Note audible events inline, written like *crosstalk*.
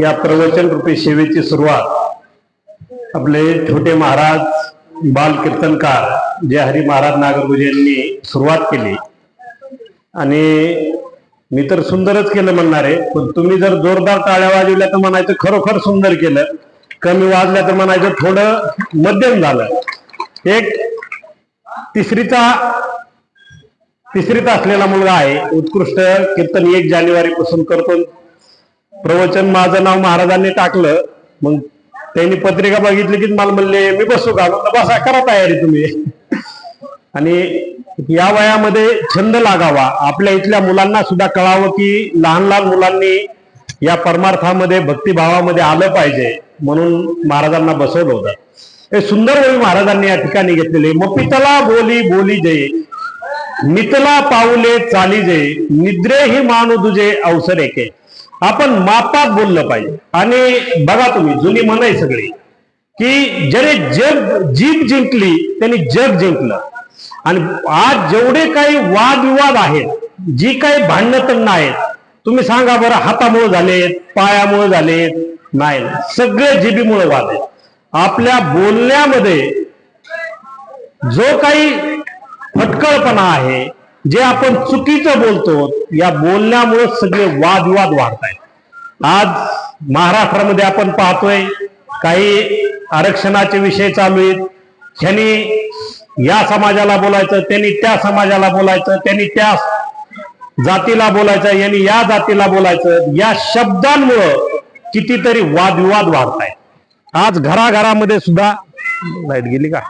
या प्रवचन रूपी सेवेची सुरुवात आपले छोटे महाराज बाल कीर्तनकार जे हरी महाराज नागरगुजे यांनी सुरुवात केली. आणि मी तर सुंदरच केलं म्हणणार आहे पण तुम्ही जर जोरदार टाळ्या वाजवल्या तर म्हणायचं खरोखर सुंदर केलं कमी वाजल्या तर म्हणायचं थोडं मध्यम झालं. एक तिसरीचा तिसरीत असलेला मुलगा आहे उत्कृष्ट कीर्तन एक जानेवारी पासून करतो. प्रवचन माझं नाव महाराजांनी टाकलं. मग त्यांनी पत्रिका बघितली की मला म्हणले मी बसू का? म्हणलं बसा करा तयारी तुम्ही. *laughs* आणि या वयामध्ये छंद लागावा. आपल्या इथल्या मुलांना सुद्धा कळावं की लहान लहान मुलांनी या परमार्थामध्ये भक्तिभावामध्ये आलं पाहिजे. म्हणून महाराजांना बसवलं होतं. हे सुंदर ओळी महाराजांनी या ठिकाणी घेतलेले मग पितला बोली बोली जय मितला पाऊले चाली जे निद्रे ही मानू तुझे अवसर एके. आपण मापात बोललं पाहिजे. आणि बघा तुम्ही जुनी म्हण आहे सगळी की ज्याने जग जीभ जिंकली त्यांनी जग जिंकलं. आणि आज जेवढे काही वादविवाद आहेत जी काही भांडणं तंडणं आहेत तुम्ही सांगा बरं हातामुळे झालेत पायामुळे झालेत? नाही. सगळे जिभीमुळे वाद आहेत. आपल्या बोलण्यामध्ये जो काही फटकळपणा आहे जे आपण चुकीचं बोलतो या बोलण्यामुळे सगळे वादविवाद वाढत आहेत आज महाराष्ट्रामध्ये आपण पाहतोय काही आरक्षणाचे विषय चालू आहेत. ह्यांनी या समाजाला बोलायचं त्यांनी त्या समाजाला बोलायचं त्यांनी त्या जातीला बोलायचं यांनी या जातीला बोलायचं या शब्दांमुळं कितीतरी वादविवाद वाढत आहेत आज घराघरामध्ये सुद्धा लाइट गेली का?